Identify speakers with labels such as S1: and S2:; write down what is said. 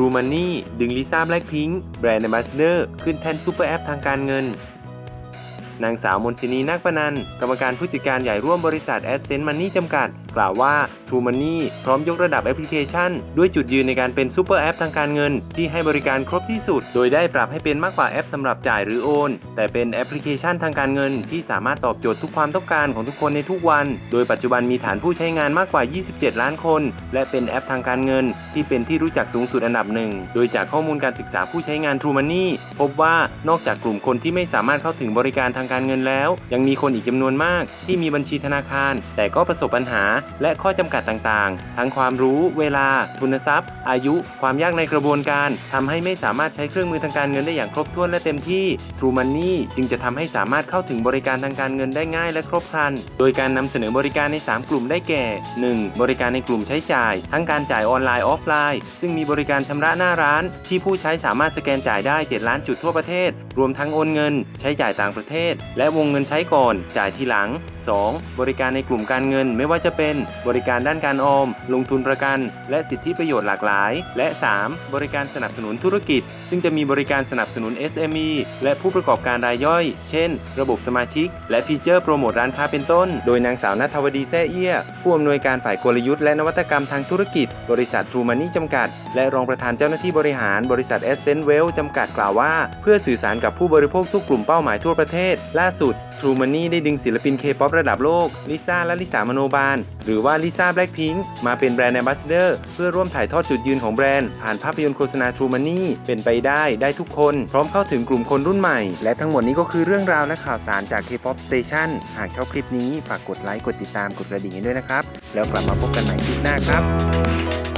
S1: True Money ดึงลิซ่าแบล็คพิงค์แบรนด์แอมบาสเดอร์ขึ้นแท่นซูเปอร์แอปทางการเงิน นางสาวมนชินีนักปนันกรรมการผู้จัดการใหญ่ร่วมบริษัทแอสเซนต์มันนี่จำกัด กล่าวว่า True Money พร้อมยกระดับแอปพลิเคชัน ด้วยจุดยืนในการเป็นซูเปอร์แอปทางการเงิน ที่ให้บริการครบที่สุด โดยได้ปรับให้เป็นมากกว่าแอปสำหรับจ่ายหรือโอน แต่เป็นแอปพลิเคชันทางการเงิน ที่สามารถตอบโจทย์ทุกความต้องการของทุกคนในทุกวัน โดยปัจจุบันมีฐานผู้ใช้งานมากกว่า 27 ล้านคน และเป็นแอปทางการเงิน ที่เป็นที่รู้จักสูงสุดอันดับหนึ่ง โดยจากข้อมูลการศึกษาผู้ใช้งาน True Money พบว่านอกจากกลุ่มคนที่ไม่สามารถเข้าถึงบริการทางการเงินแล้ว ยังมีคนอีกจำนวนมาก ที่มีบัญชีธนาคาร แต่ก็ประสบปัญหาและข้อจำกัดต่างๆ ทั้งความรู้ เวลา ทุนทรัพย์ อายุ ความยากในกระบวนการทำให้ไม่สามารถใช้เครื่องมือทางการเงินได้อย่างครบถ้วนและเต็มที่ True Money จึงจะทำให้สามารถเข้าถึงบริการทางการเงินได้ง่ายและครบครัน โดยการนำเสนอบริการใน 3 กลุ่มได้แก่ 1. บริการในกลุ่มใช้จ่าย ทั้งการจ่ายออนไลน์ออฟไลน์ ซึ่งมีบริการชำระหน้าร้าน ที่ผู้ใช้สามารถสแกนจ่ายได้ 7 ล้านจุดทั่วประเทศ รวมทั้งโอนเงิน ใช้จ่ายต่างประเทศ และวงเงินใช้ก่อน จ่ายทีหลัง 2. บริการในกลุ่มการเงินไม่ว่าจะเป็นบริการด้านการออม ลงทุนประกัน และสิทธิประโยชน์หลากหลาย และ 3. บริการสนับสนุนธุรกิจ ซึ่งจะมีบริการสนับสนุน SME และผู้ประกอบการรายย่อย เช่น ระบบสมาชิก และฟีเจอร์โปรโมทร้านค้าเป็นต้น โดยนางสาวนัทวดีแซ่เอี้ย ผู้อำนวยการฝ่ายกลยุทธ์และนวัตกรรมทางธุรกิจ บริษัท True Money จำกัด และรองประธานเจ้าหน้าที่บริหารบริษัท e s c e n t w e l l จำกัดกล่าวว่า เพื่อสื่อสารกับผู้บริโภคทุกกลุ่มเป้าหมายทั่วประเทศ ล่าสุด True Money ได้ดึงศิลปิน K-POP ระดับโลกลิซ่าและลิสามโนบาลหรือว่าลิซ่าแบล็กพิงค์มาเป็นแบรนด์แอมบาสเดอร์เพื่อร่วมถ่ายทอดจุดยืนของแบรนด์ ผ่านภาพยนตร์โฆษณา True Money เป็นไปได้ได้ทุกคน พร้อมเข้าถึงกลุ่มคนรุ่นใหม่ และทั้งหมดนี้ก็คือเรื่องราวและข่าวสารจาก K-POP Station หากชอบคลิปนี้ฝากกดไลค์กดติดตามกดกระดิ่งให้ด้วยนะครับ แล้วกลับมาพบกันใหม่คลิปหน้าครับ